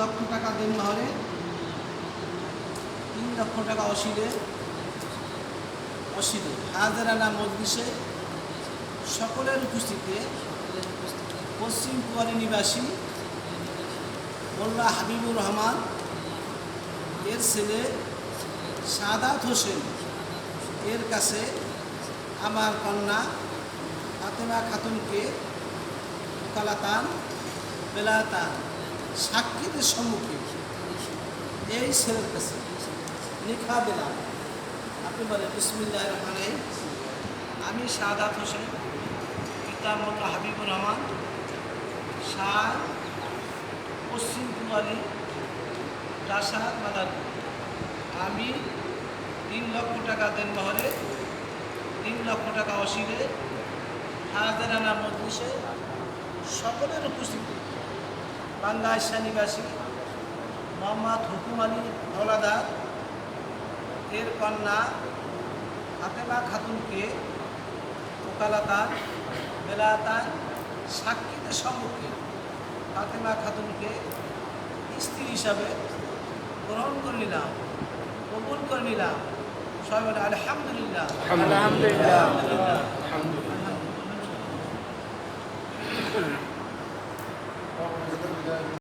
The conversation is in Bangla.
লক্ষ টাকা দেন মহরে তিন লক্ষ টাকা অসিরে অসিরে হাজারানা মজলিসে সকলের উপস্থিতিতে পশ্চিম কুয়ারি নিবাসী মোল্লা হাবিবুর রহমান, এর ছেলে সাদাত হোসেন, এর কাছে আমার কন্যা ফাতেমা খাতুনকে ওকালাতান বেলাতান। সাক্ষীদের সম্মুখে এই ছেলের কাছে লিখা দিলাম। আপনি বলেন, বিসমিল্লাহ রহমান আমি সাদাত হোসেন পিতা মোল্লা হাবিবুর রহমান। শাহ পশ্চিম কুমারী রাসাদ মাদারপুর। আমি তিন লক্ষ টাকা দেন মহরে তিন লক্ষ টাকা অসিরে হাজারানা মজলিসে সকলের উপস্থিতি। বাংলাদেশ নিবাসী মোহাম্মদ হুকুম আলী হলাদার এর কন্যা ফাতেমা খাতুনকে ওকালাতান বেলাতার সাক্ষীদের সম্মুখে ফাতেমা খাতুনকে স্ত্রী হিসাবে গ্রহণ করে নিলাম কবুল করে নিলাম। সবাই বলে আলহামদুলিল্লাহ। আলহামদুলিল্লাহ। আলহামদুলিল্লাহ। thank